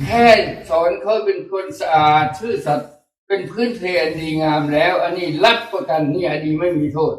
แค่สอนเขาเป็นคนสะอาดซื่อสัตย์เป็นพื้นเพอันดีงามแล้ว อันนี้รับประกันนี่อดีไม่มีโทษ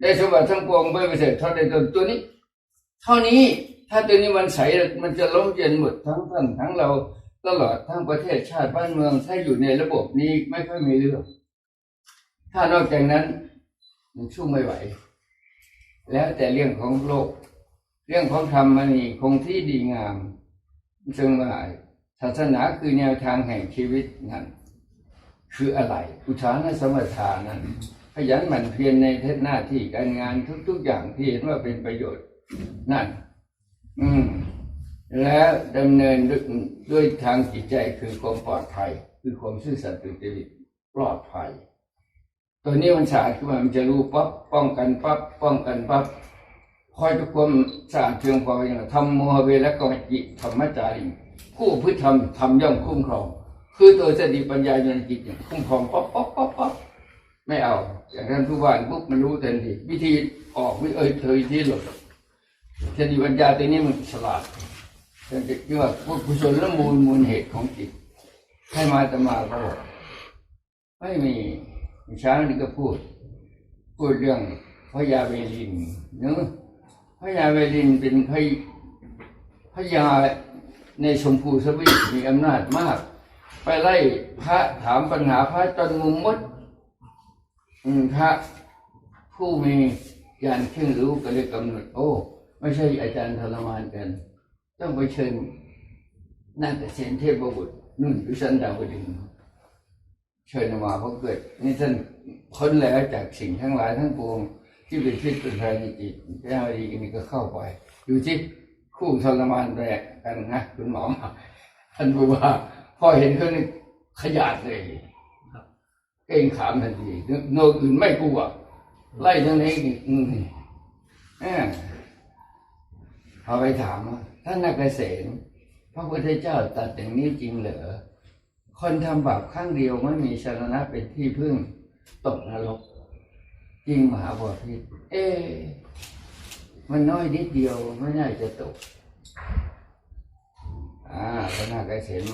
ได้สมบัติทั้งปวงไม่ประเสริฐเท่าใดตนตัวนี้ เท่านี้ถ้าตัวนี้มันใสมันจะล้มเย็นหมดทั้งท่านทั้งเราตลอดทั้งประเทศชาติบ้านเมืองถ้าอยู่ในระบบนี้ไม่ค่อยมีเรื่อง ถ้านอกจากนั้นมันสู้ไม่ไหว แล้วแต่เรื่องของโลก เรื่องของธรรมมันนี่คงที่ดีงาม ซึ่งว่าศาสนาคือแนวทางแห่งชีวิตนั่นคืออะไร อุทานสมถานั้นขยันหมั่นเพียรในเทศหน้าที่การงานทุก ๆ อย่างที่เห็นว่าเป็นประโยชน์นั่น อืม แล้วดำเนินด้วยด้วยทางจิตใจคือความปลอดภัย คือความซื่อสัตย์สุจริตปลอดภัย ตัวนี้มันสาดขึ้นมามันจะรู้ปั๊บป้องกันปั๊บป้องกันปั๊บ คอยทุกความสะอาดเพียงพออย่างทำโมหเวและกมจิธรรมจารีผู้พฤติธรรมทำย่อมคุ้มครอง คือตัวสติปัญญาญาณจิตเนี่ยคุ้มครองปั๊บปั๊บปั๊บปั๊บไม่เอา อย่างนั้นผู้ว่านปุ๊บมันรู้ทันทีวิธีออกวิเอ้ยเธอที่หลบสติปัญญาตัวนี้มันฉลาดเป็นเรียกว่าพวกุศลและมูลมูลเหตุของจิต ให้มาตมาก็บอกไม่มีเช้านี่ก็พูด พูดเรื่องพญาเวลินเนอะพญาเวลินเป็นพญพญาในชมพูสวีทมีอำนาจมาก ไปไล่พระถามปัญหาพระจนมุมมดอืมพระผู้มีญาณเครื่องรู้ก็เลยกำหนด โอ้ ไม่ใช่อาจารย์ทรมานกัน ต้องไปเชิญนาฏเสนเทพบุตรนุ่นวิสันดาวดึงเชิญมาเพราะเกิดนี่ท่านพ้นแล้วจากสิ่งทั้งหลายทั้งปวง ที่เป็นพิษเป็นภัยจิตพระยาดีนี่ก็เข้าไป อยู่ที่คู่ทรมานแรกกันนะคุณหมอท่านบอกว่าพอเห็นเขานี่ขยาดเลยเก่งขามทันทีโนอื่นไม่กลัวไล่ทั้งนี้อืมเออพอไปถามว่าท่านนักเกษตรพระพุทธเจ้าตัดอย่างนี้จริงเหรอคนทำบาปครั้งเดียวไม่มีชรณะเป็นที่พึ่งตกนรก จริงมหาบพิษเอ๊ะมันน้อยนิดเดียวไม่น่าจะตก อ่าพระนาคเกษตร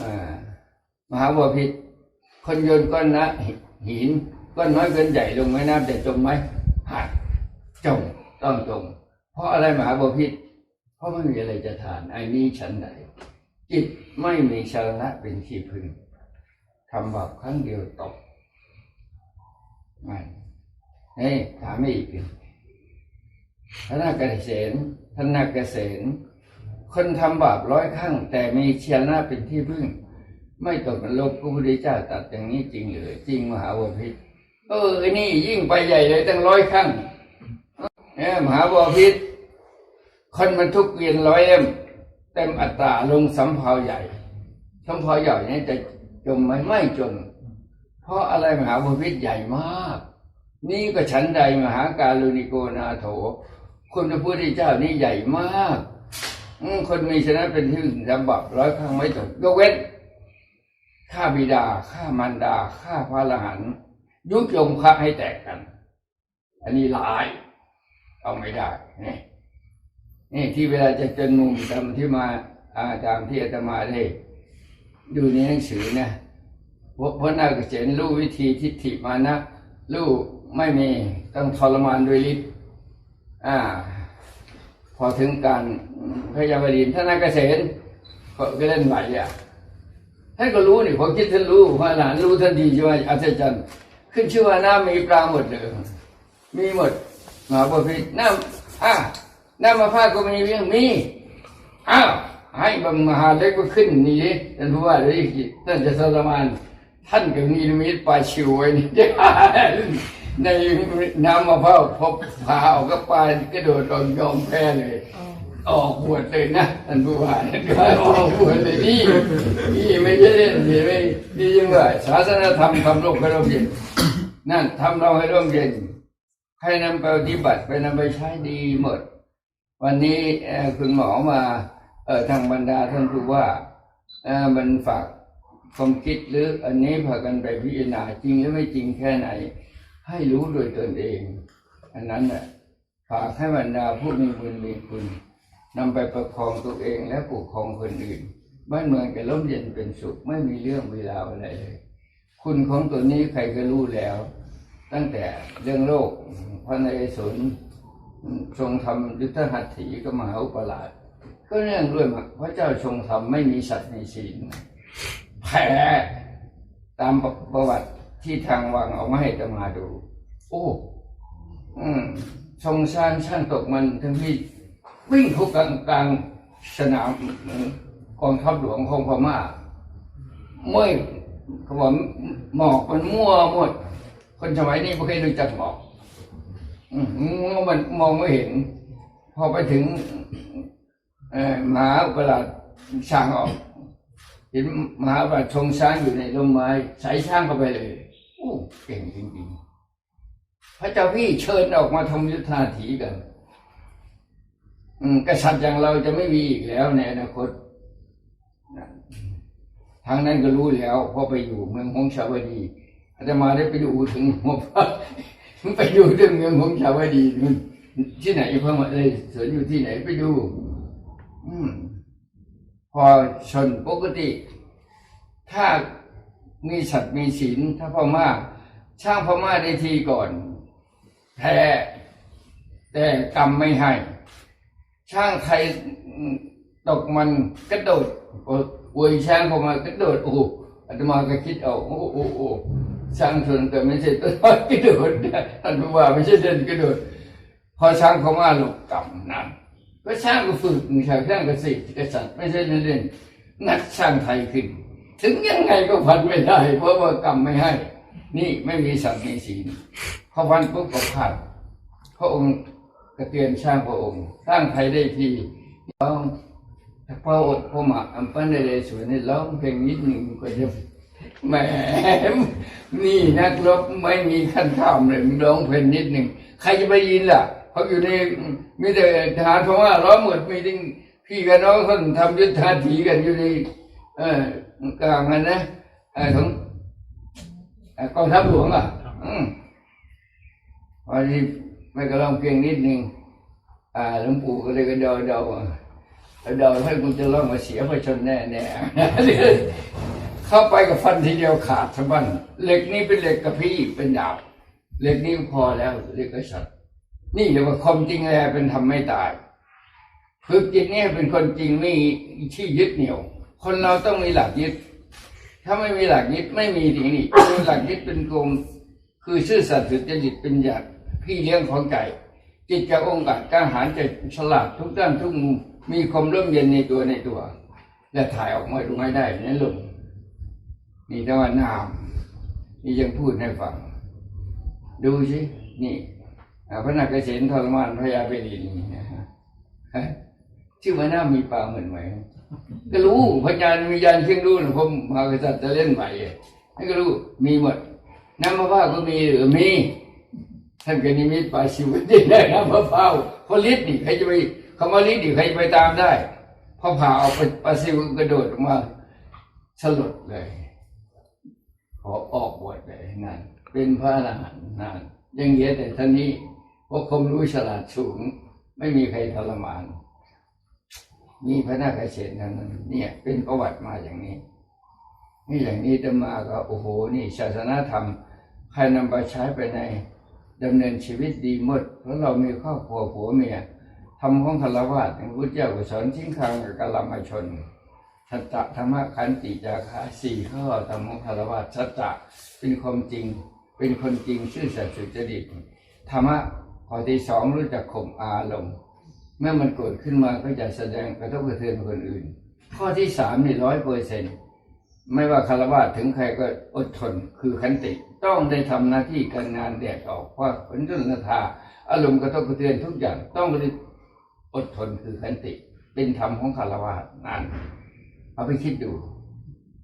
อ่ามหาบพิษคนโยนก้อนนะหินก้อนน้อยก้อนใหญ่ลงแม่น้ำจะจมไหมหักจมต้องจมเพราะอะไรมหาบพิษเพราะไม่มีอะไรจะทานไอ้นี้ฉันใดจิตไม่มีชรณะเป็นที่พึ่งทำบาปครั้งเดียวตก ไม่เฮ้ยถามอีกท่านนาเกษณท่านนาเกษณคนทำบาปร้อยครั้งแต่มีเชียรณะเป็นที่พึ่ง ไม่ตกนรกพระพุทธเจ้าตัดอย่างนี้จริงหรือจริงมหาวพิษเออไอ้นี่ยิ่งไปใหญ่เลยตั้งร้อยครั้งเนี่ยมหาวพิษคนมันทุกเวียนร้อยเล่มเต็มอัตราลงสำเภาใหญ่สำเภาใหญ่เนี่ยจะจมไหมไม่จม เพราะอะไรมหาวพิษใหญ่มาก นี่ก็ฉันใดมหาการุณิโกนาโถ คุณพระพุทธเจ้านี่ใหญ่มากคนมีชนะเป็นที่สำบับร้อยครั้งไม่จบยกเว้นฆ่าบิดาฆ่ามารดาฆ่าพระอรหันต์ยุยงพระให้แตกกัน อันนี้หลาย เอาไม่ได้นี่นี่ที่เวลาจะจนมุมตามที่มาอาตามที่อาตมาได้ดูในหนังสือนะ พวกพระนาคเษนรู้วิธีทิฏฐิมานะรู้ไม่มีต้องทรมานโดยฤทธิ์อ่า พอถึงการพยาบดีนท่านนาคเษนก็เล่นไหวอะท่านก็รู้นี่ผมคิดท่านรู้พระอรหันรู้ทันทีใช่ไหมอัศจรรย์ขึ้นชื่อว่าน้ำมีปลาหมดเลยมีหมดมหาบพิตรน้ำอะน้ำมาพร้าก็มีเรื่องมีอ้าวให้บมหาเล็กก็ขึ้นนี่ท่านผู้ว่าเลยท่านจะทรมาน ท่านก็มีนิมิตปลาชิวไว้นี่ ในน้ำมะพร้าวพบพาออกก็ปลากระโดดออกยอมแพ้เลย ออกบวชเลยนะท่านผู้ว่าออกบวชเลยนี่นี่ไม่ใช่เล่นนี่ไม่นี่ยังไงศาสนธรรมทำโลกให้ร่มเย็นนั่นทำเราให้ร่มเย็นให้นำไปปฏิบัติไปนำไปใช้ดีหมด วันนี้เอ่อคุณหมอมาเอ่อทางบรรดาท่านผู้ว่าเอ่อมันฝาก ความคิดหรืออันนี้พากันไปพิจารณาจริงหรือไม่จริงแค่ไหน ให้รู้โดยตนเอง อันนั้นน่ะฝากให้บรรดาผู้มีบุญมีคุณนำไปประคองตัวเองและปกครองคนอื่น บ้านเมืองจะร่มเย็นเป็นสุขไม่มีเรื่องเวลาอะไรเลย คุณของตัวนี้ใครก็รู้แล้ว ตั้งแต่เรื่องโลกพระนเรศวรทรงทำยุทธหัตถีก็มหาอุปราชก็เนื่องด้วยพระเจ้าทรงทำไม่มีสัตว์มีศีล แพ้ตามประวัติที่ทางวังเอามาให้ตมาดู โอ้อืมทรงสร้างช่างตกมันทั้งที่วิ่งเข้ากลางกลางสนามกองทัพหลวงของพม่าเมื่อเขาบอกหมอกมันมั่วหมด คนสมัยนี้ไม่เคยรู้จักหมอกอืมมันมองไม่เห็น พอไปถึงเอ่อมาอุปราชช่างออก เห็นมหาอุปราชชงช้างอยู่ในร่มไม้ใส่ช้างเข้าไปเลยโอ้เก่งจริงๆพระเจ้าพี่เชิญออกมาทำยุทธาถีกันกษัตริย์อย่างเราจะไม่มีอีกแล้วในอนาคตทางนั้นก็รู้แล้วพราะไปอยู่เมืองหงสาวดีอาตมาได้ไปดูถึงหัวพระไปดูเรื่องเมืองหงสาวดีที่ไหนพระมาเลยสวนอยู่ที่ไหนไปดู อืม อชนปกติ ถ้ามีสัตว์มีศีลถ้าพม่าช่างพม่าได้ทีก่อนแพ้แต่กรรมไม่ให้ ช่างไทยตกมันกระโดดอวยช้างพม่ากระโดดโอ้อาตมาก็คิดเอาโอ้โอ้โอ้ช่างชนแต่ไม่ใช่ตัวน้อยกระโดดท่านผู้ว่าไม่ใช่เดินกระโดดพอช่างพม่าลบกรรมนั้น ก็ช่างก็ฝึกชาวช่างกสิกษัตริย์ไม่ใช่เล่นๆนักช่างไทยขึ้น ถึงยังไงก็พันไม่ได้ เพราะว่ากรรมไม่ให้ นี่ไม่มีสัตว์มีศีลพอพันปุ๊บก็พลาดพระองค์กระเตือนช่างพระองค์ สร้างไทยได้ทีร้องพระอดพระหมาอัมปันเดเรสวนนี่ร้องเพลงนิดหนึ่งก็จะแหมนี่นักรบไม่มีขั้นข้ามเลยมึงร้องเพลงนิดหนึ่งใครจะไปยินล่ะ เขาอยู่ในมีแต่ทหารเพราะว่าร้องหมดมีทั้งพี่กับน้องคนทำยุทธาถีกันอยู่ในเออกลางนั้นนะเออของเอ่อกองทัพหลวงอะอืมพอที่ไม่ก็ร้องเพลงนิดหนึ่งอ่าหลวงปู่ก็เลยก็เดาเดาเดาให้กูจะร้องมาเสียพระชนแน่แน่เข้าไปกับฟันทีเดียวขาดสะบั้นเหล็กนี้เป็นเหล็กกระพี่เป็นดาบเหล็กนี้พอแล้วเหล็กกระสัตว์ นี่เรียกว่าความจริงแลเป็นทำไม่ตายฝึกจิตเนี่ยเป็นคนจริงไม่ที่ยึดเหนี่ยว คนเราต้องมีหลักยึด ถ้าไม่มีหลักยึดไม่มีสิ่งนี้มีหลักยึดเป็นกลมคือซื่อสัตย์สุจริตเป็นหยัดพี่เลี้ยงของใจจิตจะองค์อาจกล้าหาญจะฉลาดทุกด้านทุกมุมมีความร่มเย็นในตัวในตัว และถ่ายออกมาดูให้ได้นั่นลงนี่แต่ว่านามนี่ยังพูดให้ฟัง ดูสินี่ พระนาคเษนทรมานพระยาเปรีนี่นะฮะชื่อว่าน้ามีปลาเหมือนไหมก็รู้พญานมียานเชียงรู้นะผมมากษัตริย์จะเล่นใหม่นี่ก็รู้มีหมดน้ำมะพร้าวก็มีหรือมีท่านก็นิมิตปลาชิวได้ได้น้ำมะพร้าวเพราะฤทธิ์นี่ใครจะไปคำว่าฤทธิ์นี่ใครไปตามได้พอผ่าออกไปปาชิวกระโดดออกมาสลดเลย ขอออกบวชเลยนั่นเป็นพระอรหันต์นั่นยังเหลือแต่ท่านนี้ เพราะความรู้ฉลาดสูง ไม่มีใครทรมานมีพระนาคเษนนั้นเนี่ย เป็นประวัติมาอย่างนี้ นี่อย่างนี้จะมาก็โอ้โห นี่ศาสนาธรรมใครนำไปใช้ไปในดำเนินชีวิตดีหมด เพราะเรามีครอบครัวผัวเมียทำของคารวะพระพุทธเจ้าก็สอนทิ้งทางกับกลมาชนสัจจะธรรมะขันติจาคะสี่ข้อธรรมของคารวะสัจจะเป็นความจริง เป็นคนจริงชื่อสัตย์สุจริตธรรมะ ข้อที่สองรู้จักข่มอารมณ์เมื่อมันเกิดขึ้นมาก็จะแสดงกระทบกระเทือนคนอื่น ข้อที่สามนี่ร้อยเปอร์เซ็นไม่ว่าคารวะถึงใครก็อดทนคือขันติ ต้องได้ทำหน้าที่การงานแดกออกว่าผลจนทาอารมณ์กระทบกระเทือนทุกอย่างต้องได้อดทนคือขันติ เป็นธรรมของคารวะนั่นเอาไปคิดดู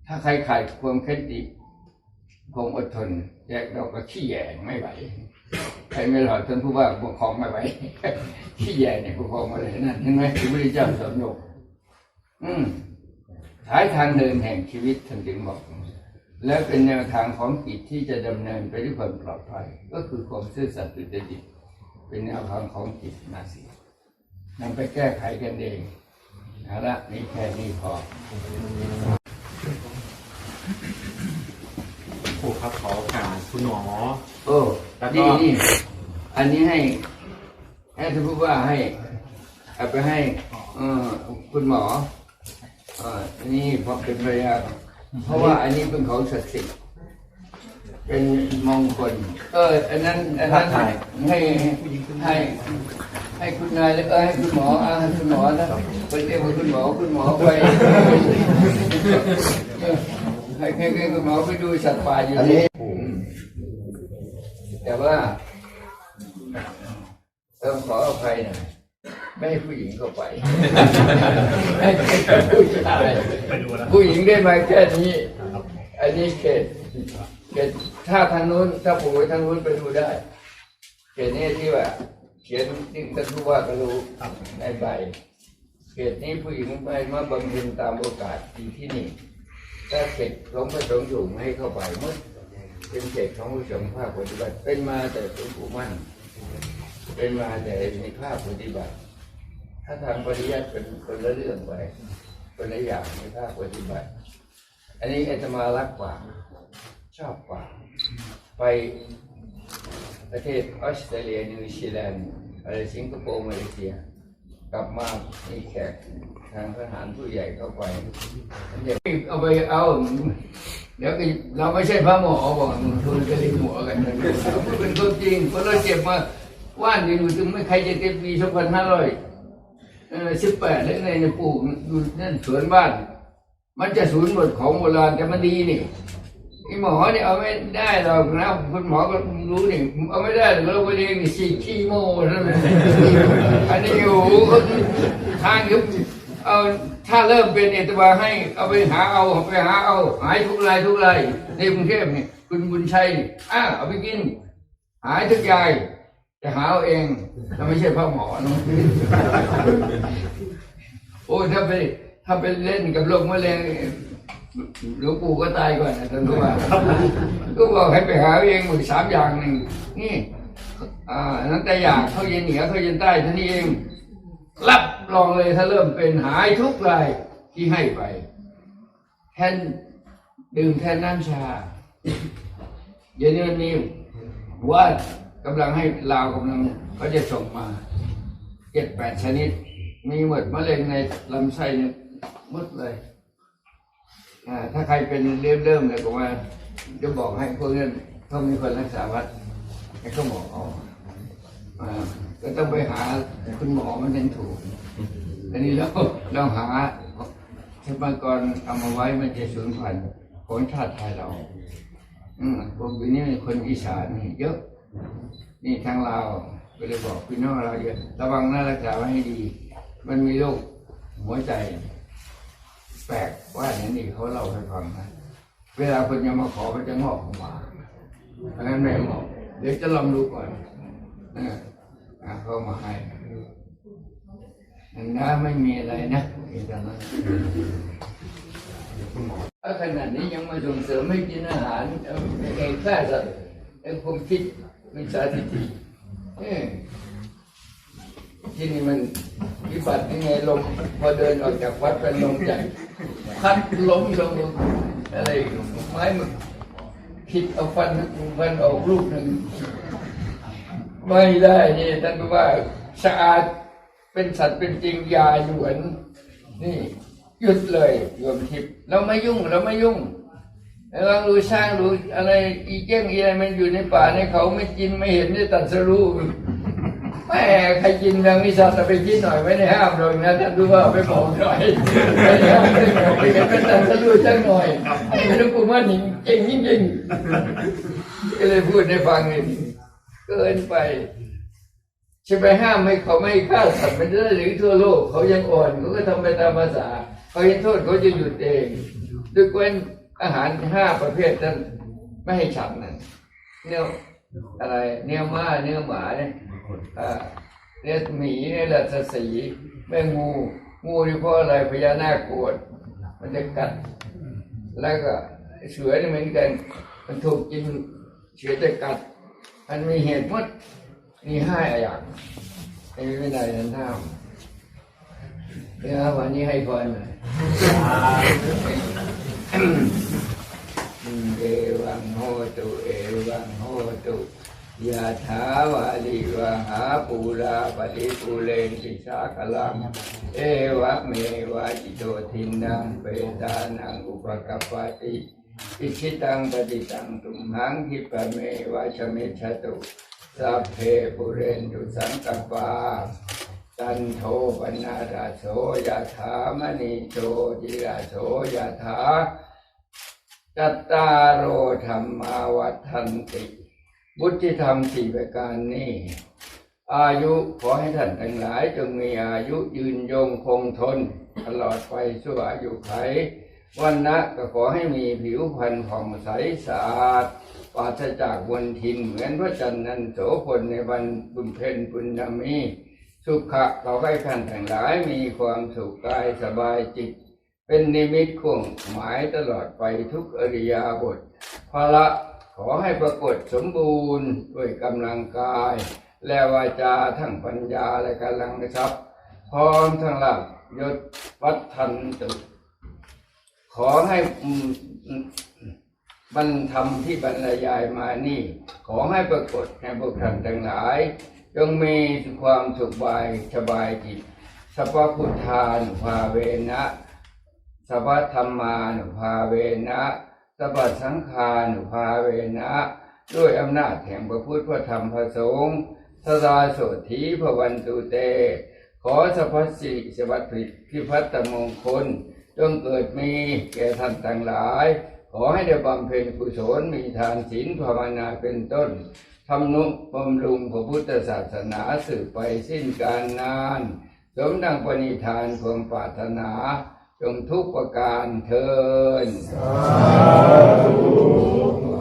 ถ้าใครขาดความขันติความอดทนแยกเราก็ขี้แยงไม่ไหว ใครไม่หลอดท่านผู้ว่าปกครองไม่ไหวขี้แย่เนี่ยปกครองมาเลยนั่นเห็นไหมพระพุทธเจ้าสอนโยกอืมสายทางเดินแห่งชีวิตท่านจึงบอก และเป็นแนวทางของจิตที่จะดำเนินไปด้วยความปลอดภัย ก็คือความซื่อสัตย์สุจริตเป็นแนวทางของจิตนาสีนำไปแก้ไขกันเองเอาละนี่แค่นี้พอครูครับขอโอกาสคุณหมอโอ้แล้วก็นี่นี่อันนี้ให้ให้ท่านผู้ว่าให้เอาไปให้เอ่อคุณหมอเอ่ออันนี้เพราะเป็นภรรยาเพราะว่าอันนี้เป็นของศักดิ์สิทธิ์เป็นมงคลเอออันนั้นอันนั้นให้ให้ให้ให้คุณนายแล้วก็ให้คุณหมออ่าให้คุณหมอนะไปเรียกว่าคุณหมอคุณหมอไปให้ให้ให้คุณหมอไปดูสัตว์ป่าอยู่นี่ แต่ว่าต้องขออภัยหน่อยไม่ให้ผู้หญิงเข้าไปให้ผู้ชายผู้หญิงได้มาแค่นี้ อันนี้เขตเขตถ้าทางนู้นถ้าปู่ไปทางนู้นไปดูได้เขตนี้ที่ว่าเขียนที่ท่านผู้ว่าก็รู้ในใบเขตนี้ผู้หญิงไปมาบำเพ็ญตามโอกาสที่ที่นี่ถ้าเขตของพระสงฆ์อยู่ให้เข้าไปหมด เป็นเขตของผู้สงภาคปฏิบัติ เป็นมาแต่หลวงปู่มั่น เป็นมาแต่ในภาคปฏิบัติ ถ้าทางปริยัติเป็นคนละเรื่องไปคนละอย่างในภาคปฏิบัติ อันนี้อาตมารักกว่า ชอบกว่า ไปประเทศออสเตรเลียนิวซีแลนด์อะไรสิงคโปร์มาเลเซีย กลับมามีแขกทางทหารผู้ใหญ่เข้าไปเอาไปเอา เดี๋ยวก็เราไม่ใช่พระหมอบอกทุนกระลิงหัวกันเป็นคนจริงคนเราเจ็บมาว่านอยู่ถึงไม่ใครจะเก็บปีสองพันห้าร้อยสิบแปดแล้วในในปลูกอยู่นั่นสวนบ้าน มันจะสูญหมดของโบราณแต่มันดีนี่ไอหมอเนี่ยเอาไม่ได้หรอกนะคุณหมอก็รู้นี่เอาไม่ได้เราไปเรียนนี่สี่ขี้โม่นั่นแหละอันนี้โอ้โหเขาทางยุบ เอาถ้าเริ่มเป็นเอตบาให้เอาไปหาเอาไปหาเอาหายทุกรายทุกรายในกรุงเทพเนี่ยคุณบุญชัยอ้าเอาไปกิน หายทุกยายจะหาเอาเองถ้าไม่ใช่พ่อหมอเนอะโอ้ถ้าไปถ้าไปเล่นกับโรคมะเร็งหลวงปู่ก็ตายก่อนนะท่านรู้ว่าก็บอกให้ไปหาเองหมดสามอย่างหนึ่งนี่อ่านั้นแต่อย่างเขาเย็นเหนือเขาเย็นใต้ท่านี้เอง รับรองเลยถ้าเริ่มเป็นหายทุกรายที่ให้ไป แทนดื่มแทนน้ำชา เดี๋ยวนี้มันมีว่ากำลังให้ลาวกำลังเขาจะส่งมาเจ็ดแปดชนิด มีหมดมะเร็งในลำไส้เนี่ยหมดเลยถ้าใครเป็นเริ่มเริ่มเลยก็ว่าจะบอกให้พวกนั้นเขามีคนรักษาวัดให้เขาบอกเอาอ่า ก็ต้องไปหาคุณหมอมันถึงถูกอันนี้เราเราหาทรัพยากรเอามาไว้มันจะสูญพันธุ์ของชาติไทยเราอืมพวกนี้คนอีสานนี่เยอะ นี่ทางเราวก็เลยบอกพี่น้องเราเยอะระวังนะรักษาไว้ให้ดี มันมีโรคหัวใจ แปลกว่าอย่างนี้เขาเล่าให้ฟังนะเวลาคนจะมาขอเขาจะงอกออกมาเพราะฉะนั้นไม่งอกเดี๋ยวจะลองดูก่อนเอ ออะเขามาให้นะไม่มีอะไรนะมีแต่นั้นถ้าขนาดนี้ยังมาส่งเสริมให้กินอาหารเอาไอ้ฆ่าสัตว์ไอ้ความคิดไมิจฉาทิฏฐิเออที่นี่มันวิบัติยังไงลมพอเดินออกจากวัดเป็นลมใหญ่พัดล้มลงอะไรไม้มันคิดเอาฟันฟันออกลูกหนึ่ง ไม่ได้นี่ท่านบอกว่าสะอาดเป็นสัตว์เป็นจริงยาหยวนนี่หยุดเลยโยมทิพย์เราไม่ยุ่งเราไม่ยุ่งเราดูสร้างดูอะไรอีเจ้งอีอะไรมันอยู่ในป่าในเขาไม่กินไม่เห็นได้ตัดสรู้แม่ใครกินทางวิชาจะไปกินหน่อยไม่ได้ห้ามเลยนะท่านดูว่าไปบอกหน่อยไม่ห้ามไม่บอกไปเห็นเป็นตัดสรู้จังหน่อยไม่ต้องกลัวว่าหนิงเก่งยิ่งยิ่งๆก็เลยพูดให้ฟังเลย เกินไปจะไปห้ามให้เขาไม่ฆ่าสัตว์มันได้หรือทั่วโลก เขายังอ่อนเขาก็ทำไปตามภาษาเขาเห็นโทษเขาจะหยุดเองด้วยเว้นอาหารห้าประเภทนั้นไม่ให้ฉันนั่นเนื้ออะไร เนื้อม้าเนื้อหมาเนี่ยเนื้อหมีเนื้อลัสสีแม่งูงูนี่เพราะอะไรพญานาคโกรธมันจะกัด แล้วก็เสือนี่เหมือนกัน มันถูกกินเสือจะกัด มันมีเหตุหมดมีห้าอย่างในวินัยนั้นห้ามเดี๋ยววันนี้ให้พรหน่อยเอวังโหตุเอวังโหตุยะถาวาลิวะหาปูราปริปูเรนติสากลัง เอวะเมวะจิโตทินังเปตานังอุปกัปปติ อิชิตังปฏิตังตุมหังคิปะเมวะชเมชตุสัพเพปุเรนตุสังกปาตันโทปนาราโสยะถามณีโชติราโสยะถาจัตตารโอธรรมาวัฏันติ บุติธรรมสี่ประการนี้ อายุขอให้ท่านทั้งหลายจงมีอายุยืนยงคงทน ตลอดไปชั่วอายุไข วันนะก็ขอให้มีผิวพรรณผ่องใสสะอาดปราศจากมลทินเหมือนพระจันทร์นันโสพลในวันบุญเพ็ญปุณณมีสุขะขอให้ท่านทั้งหลายมีความสุขกายสบายจิต เป็นนิมิตคงหมายตลอดไปทุกอริยาบทภาละขอให้ปรากฏสมบูรณ์ด้วยกำลังกาย และวาจาทั้งปัญญาและกำลังทรัพย์พร้อมทั้งหลักยศวัฒทันตุ ขอให้อืมอืมบรรทำที่บรรยายมานี่ ขอให้ปรากฏในพวกท่านทั้งหลายจงมีความสุขบายสบายจิตสัพพพุทธานุภาเวนะสัพพธรรมานุภาเวนะสัพพสังฆานุภาเวนะ ด้วยอำนาจแห่งพระพุทธพระธรรมพระสงฆ์สดาโสธีพระวันตุเต ขอสัพพสิริสวัสดิพิพัฒมงคล จงเกิดมีแก่ท่านทั้งหลาย ขอให้ได้บำเพ็ญกุศลมีทานศีลภาวนาเป็นต้นทำนุบำรุงพระพุทธศาสนาสืบไปสิ้นการนานสมดังปณิธานความปรารถนา จงทุกประการเทินสาธุ